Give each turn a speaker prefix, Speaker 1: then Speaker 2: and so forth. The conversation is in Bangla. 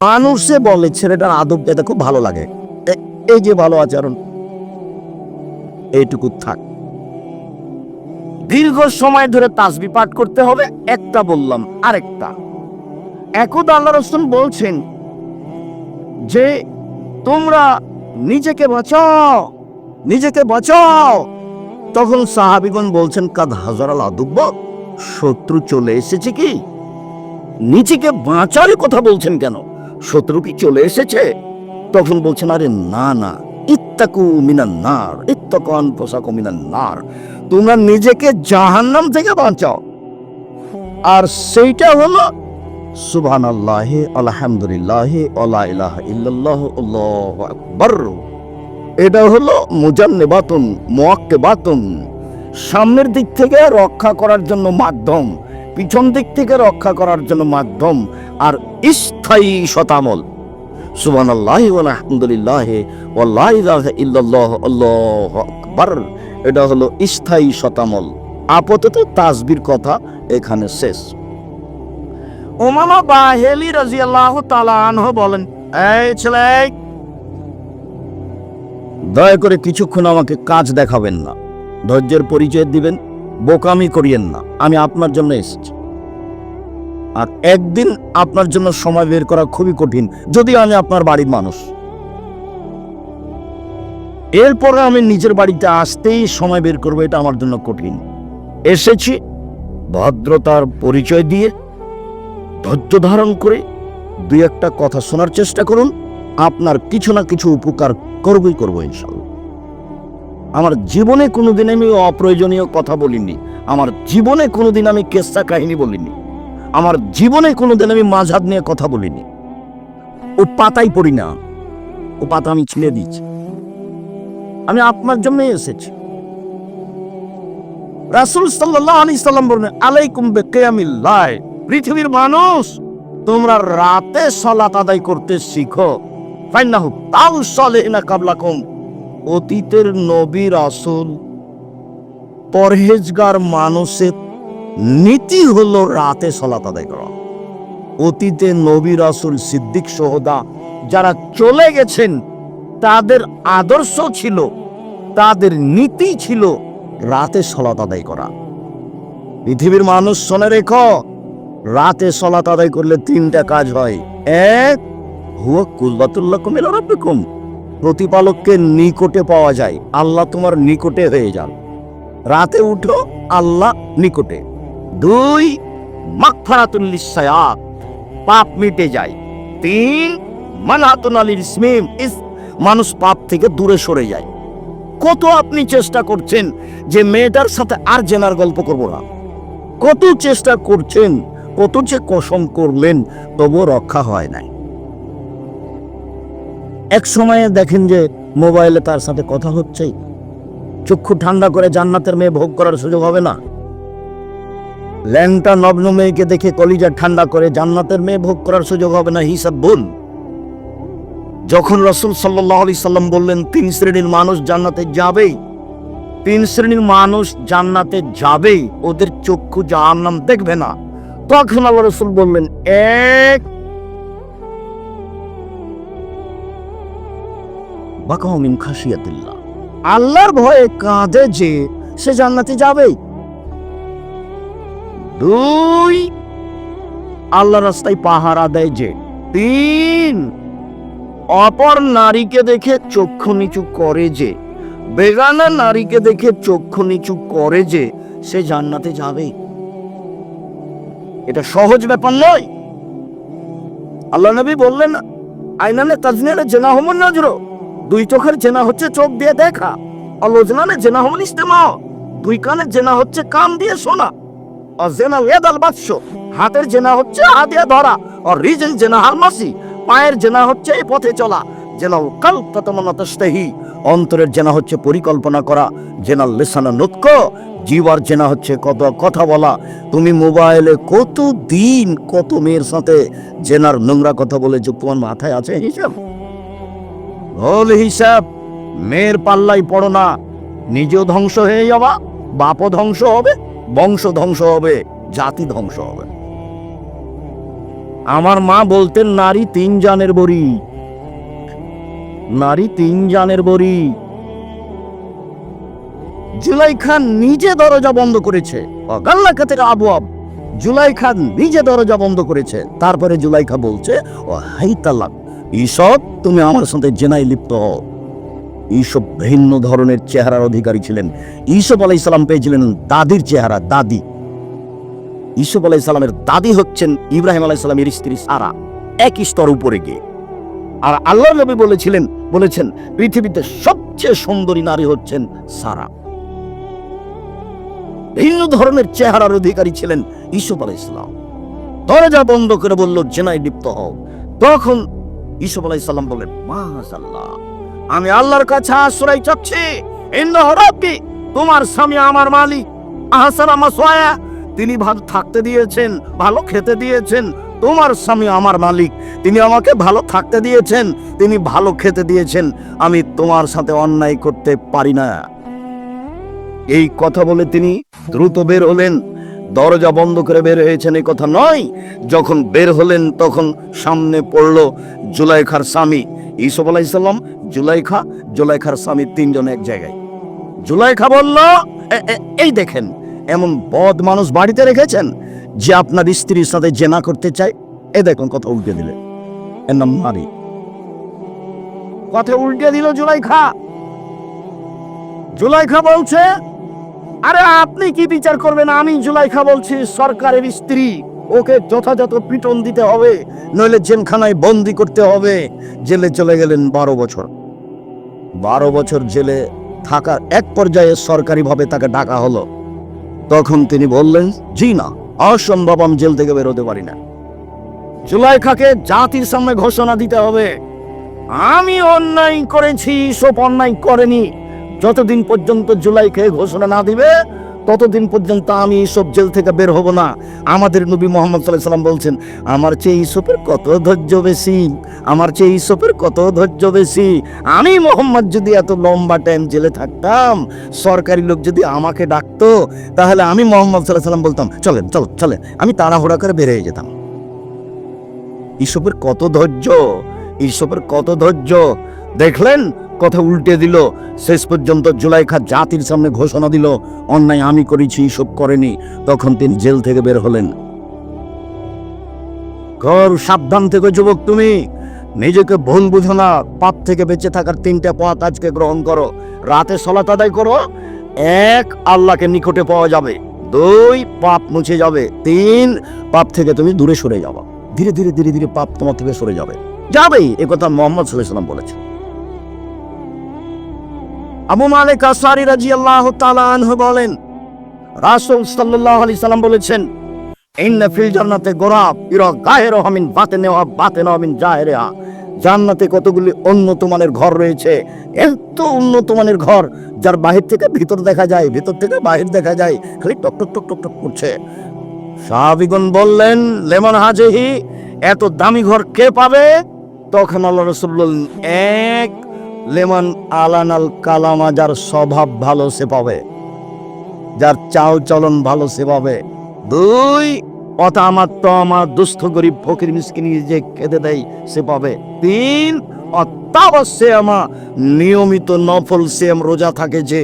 Speaker 1: মানুষে বলে ছেলেটার আদব এটা খুব ভালো লাগে। এই যে ভালো আচরণ, এইটুকু থাক। দীর্ঘ সময় ধরে তাসবি পাঠ করতে হবে, একটা বললাম, আরেকটা। একদা আল্লাহ রসুল বলছেন যে, তোমরা নিজেকে বাঁচাও নিজেকে বাঁচাও। তখন সাহাবিগণ বলছেন, কাদ হাজার আল আদুব্ব, শত্রু চলে এসেছে কি? নিজেকে বাঁচার কথা বলছেন কেন? শত্রু কি চলে এসেছে? তখন বলছেন, আরে না না। ইত্তাকু মিনান নার, ইত্তাকান পোশাকু মিনান নার। তোমরা নিজেকে জাহান্নাম থেকে বাঁচাও। আর সেইটা হলো সুবহান আল্লাহ আলহামদুলিল্লাহ আল্লাহ ইলাহা ইল্লাল্লাহ, আল্লাহু আকবার। এটা হলো মুজান্নেবাতুন মুয়াক্কেবাতুন সামনের দিক থেকে রক্ষা করার জন্য মাধ্যম, পিছন দিক থেকে রক্ষা করার জন্য মাধ্যম। আর স্থায়ী শতামল সুবান আল্লাহ আলহামদুলিল্লাহ ইল্লাল্লাহ আল্লাহু আকবার। এটা হলো স্থায়ী শতামল আপাতত তাসবির কথা এখানে শেষ। ওমামা বাহেলি রাজিয়াল্লাহু তাআলা আনহু বলেন, এই ছেলে, দয়া করে কিছুক্ষণ আমাকে কাজ দেখাবেন না। ধৈর্যের পরিচয় দিবেন, বোকামি করিয়েন না। আমি আপনার জন্য এসেছি। আর একদিন আপনার জন্য সময় বের করা খুবই কঠিন, যদি আমি আপনার বাড়ির মানুষ। এরপরে আমি নিজের বাড়িতে আসতেই সময় বের করব, এটা আমার জন্য কঠিন। এসেছি ভদ্রতার পরিচয় দিয়ে, ধৈর্য ধারণ করে দুই একটা কথা শোনার চেষ্টা করুন, আপনার কিছু না কিছু উপকার করবই করব ইনশাল্লাহ। আমার জীবনে কোনোদিন আমি অপ্রয়োজনীয় কথা বলিনি, আমার জীবনে কোনোদিন আমি কেসা কাহিনী বলিনি। আমার জীবনে কোনোদিন আমি মাঝহাত নিয়ে কথা বলিনি। ও পাতাই পড়ি না। ও পাতা আমি ছিঁড়ে দিচ্ছি আমি আপনার জন্যই এসেছি। রাসুল সাল্লাহ আলী সাল্লাম বলেন আলাইকুম বেকেয়ামিল্লাহ, পৃথিবীর মানুষ, তোমরা রাতে সলাত আদায় করতে শিখো। ফাইনাহু তাও সলে না কাবলাকুম। অতীতের নবী রাসূল, পরহেজগার মানুষের নীতি হলো রাতে সলাত আদায় করা। অতীতে নবী রাসুল সিদ্দিক সহদা যারা চলে গেছেন, তাদের আদর্শ ছিল, তাদের নীতি ছিল রাতে সলাত আদায় করা। পৃথিবীর মানুষ শোনে রেখ, রাতে সলাত আদায় করলে তিনটা কাজ হয়। এক, হুয়া কুল্লাতুল্লাহ কুমিল রব্বিকুম। প্রতিপালককে নিকটে পাওয়া যায়, আল্লাহ তোমার নিকটে হয়ে যান। রাতে উঠো, আল্লাহ নিকটে। দুই মাগফারাতুল্লিসায়াত পাপ মিটে যায়। তিন মানহাতুন আলিল ইসমিম। ইস, মানুষ পাপ থেকে দূরে সরে যায়। কত আপনি চেষ্টা করছেন যে মেয়েটার সাথে আর জেনার গল্প করব না? কত চেষ্টা করছেন, কত যে কসম করলেন, তবুও রক্ষা হয় নাই। এক সময়ে দেখেন যে মোবাইলে তার সাথে কথা হচ্ছে চক্ষু ঠান্ডা করে জান্নাতের মেয়ে ভোগ করার সুযোগ হবে না। ল্যাংটা নগ্ন মেয়েকে দেখে কলিজা ঠান্ডা করে জান্নাতের মেয়ে ভোগ করার সুযোগ হবে না, হিসাব ভুল। যখন রসুল সাল্লাহ আলি সাল্লাম বললেন, তিন শ্রেণির মানুষ জান্নাতে যাবেই, তিন শ্রেণির মানুষ জান্নাতে যাবেই, ওদের চক্ষু জাহান্নাম দেখবে না। তখন আল্লাহ রসুল বললেন, এক বাকামিন খাসিয়াতিল্লাহ আল্লাহর ভয়ে কাঁদে যে সে জান্নাতে যাবেই। দুই। আল্লাহ রাস্তায় পাহারা দেয় যে, তিন। অপর নারীকে দেখে চক্ষু নিচু করে যে, বেগানা নারীকে দেখে চক্ষু নিচু করে যে, সে জান্নাতে যাবে। এটা সহজ ব্যাপার নয়। আল্লাহ নবী বললেন আইনানে তাজনিয়ানে জেনা হমন নজর। দুই চোখের জেনা হচ্ছে চোখ দিয়ে দেখা অলোজনানে জেনা হমন ইস্তেমা। দুই কানের জেনা হচ্ছে কান দিয়ে শোনা। জেনা ওয়েদ আল বাদশ। হাতের জেনা হচ্ছে হাত দিয়ে ধরা, আর রিজন জেনা হালমাসি পায়ের জেনা হচ্ছে এই পথে চলা। জেনাল কাল ততমানাতস্তেহি অন্তরের জেনা হচ্ছে পরিকল্পনা করা। জেনাল লেসানা নৎক জীবার জেনা হচ্ছে কত কথা বলা। তুমি মোবাইলে কত দিন কত মেয়ের সাথে জেনার নোংরা কথা বলেছ তোমার মাথায় আছে হিসাব? ভুল হিসাব, মেয়ের পাল্লাই পড়ো না। নিজেও ধ্বংস হয়ে যাবা, বাপও ধ্বংস হবে। বংশ ধ্বংস হবে, জাতি ধ্বংস হবে। আমার মা বলতেন, নারী তিন জানের বড়ি। নারী তিন জানের বড়ি। জুলাইখা নিজে দরজা বন্ধ করেছে। অগাল্লাখা থেকে আবু আব জুলাইখা নিজে দরজা বন্ধ করেছে। তারপরে জুলাইখা বলছে, ও হাই তালাক ঈসব তুমি আমার সাথে জেনাই লিপ্ত হও। ঈসব ভিন্ন ধরনের চেহারার অধিকারী ছিলেন। ঈসব আলাই সালাম পেয়েছিলেন দাদির চেহারা, দাদি। ঈসব আলাই সালামের দাদি হচ্ছেন ইব্রাহিম আলাই সালামের স্ত্রী সারা। এক স্তর উপরে গিয়ে। আর আল্লাহ নবী বলেছিলেন, বলেছেন, পৃথিবীতে সবচেয়ে সুন্দরী নারী হচ্ছেন সারা। ভিন্ন ধরনের চেহারার অধিকারী ছিলেন ইসুফ আলাই ইসলাম দরজা বন্ধ করে বলল, জেনায় লিপ্ত হও। তখন ইসুফ আলাই সাল্লাম বললেন মাশাল্লাহ আমি আল্লাহর কাছে আশ্রয় চাচ্ছি। তোমার স্বামী আমার মালিক। আহসান সোয়া, তিনি ভালো থাকতে দিয়েছেন, ভালো খেতে দিয়েছেন। তোমার স্বামী আমার মালিক, তিনি আমাকে ভালো থাকতে দিয়েছেন, তিনি ভালো খেতে দিয়েছেন। আমি তোমার সাথে অন্যায় করতে পারি না। এই কথা বলে তিনি দ্রুত বের হলেন। দরজা বন্ধ করে বের হয়েছেন এই কথা নয়। যখন বের হলেন, তখন সামনে পড়ল জুলাইখার স্বামী। ইসব আলাইসাল্লাম জুলাইখা, জুলাইখার স্বামী তিনজন এক জায়গায়। জুলাইখা বলল, "এ- এ- এই দেখেন, এমন বদ মানুষ বাড়িতে রেখেছেন যে আপনার স্ত্রীর সাথে জেনা করতে চায়। এ দেখুন কথা উল্টে দিলে। এর নাম নারী। কথা উল্টে দিল জুলাইখা। জুলাইখা বলছে, আরে আপনি কি বিচার করবেন? আমি জুলাইখা বলছি, সরকারের স্ত্রী। ওকে যথাযথ পিটন দিতে হবে, নইলে জেলখানায় বন্দি করতে হবে। জেলে চলে গেলেন বারো বছর। বারো বছর জেলে থাকার এক পর্যায়ে সরকারিভাবে তাকে ডাকা হলো। তখন তিনি বললেন, জি না অসম্ভব আমি জেল থেকে বেরোতে পারি না। জুলাইখাকে জাতির সামনে ঘোষণা দিতে হবে। আমি অন্যায় করেছি সব অন্যায় করেনি। যতদিন পর্যন্ত জুলাইকে ঘোষণা না দিবে ততদিন পর্যন্ত আমি ইসব জেল থেকে বের হব না। আমাদের নবী মোহাম্মদ সাল্লাহ সাল্লাম বলছেন, আমার চেয়ে ইসপের কত ধৈর্য বেশি? আমার চেয়ে ইসপের কত ধৈর্য বেশি? আমি মোহাম্মদ যদি এত লম্বা টাইম জেলে থাকতাম, সরকারি লোক যদি আমাকে ডাকতো, তাহলে আমি মোহাম্মদ সাল্লাহ সাল্লাম বলতাম, চলেন চল চলেন। আমি তাড়াহুড়া করে বেরিয়ে যেতাম। ইসবের কত ধৈর্য? ইসবের কত ধৈর্য? দেখলেন কথা উল্টে দিল। শেষ পর্যন্ত জুলাইখা জাতির সামনে ঘোষণা দিল, অন্যায় আমি করেছি সব করেনি। তখন তিনি জেল থেকে বের হলেন। ঘর, সাবধান থেকে যুবক তুমি। নিজেকে ভুল বুঝো না। পাপ থেকে বেঁচে থাকার তিনটা পথ আজকে গ্রহণ করো। রাতে সলাত আদায় করো। এক, আল্লাহকে নিকটে পাওয়া যাবে। দুই, পাপ মুছে যাবে। তিন, পাপ থেকে তুমি দূরে সরে যাবা। ধীরে ধীরে ধীরে ধীরে পাপ তোমার থেকে সরে যাবে। যাবেই, এ কথা মোহাম্মদ সাল্লাম বলেছে আবু মালিক আসারি রাজি আল্লাহ আনহু বলেন, রাসূল সাল্লাল্লাহু আলাইহি সাল্লাম বলেছেন, ইন্না ফিল জান্নাতে গোরাব, ইরা গায়রু হামিন বাতিনে ওয়া বাতিনু মিন জাহিরিহা। জান্নাতে কতগুলি উন্নত মানের ঘর রয়েছে, এত উন্নত মানের ঘর যার বাহির থেকে ভিতর দেখা যায়, ভিতর থেকে বাহির দেখা যায়, খালি টক টক টক টক টক করছে। সাহাবিগণ বললেন, লেমন হাজেহি, এত দামি ঘর কে পাবে? তখন আল্লাহ রসুল এক লেমন আলানাল কালামা যার স্বভাব ভালো সে পাবে, যার চাল চলন ভালো সে পাবে। দুই অতা আমার তো আমার দুস্থ গরিব ফকির মিসকিনি যে খেতে দেয় সে পাবে। তিন, অত্যাবশ্যে আমার নিয়মিত নফল সেম রোজা থাকে যে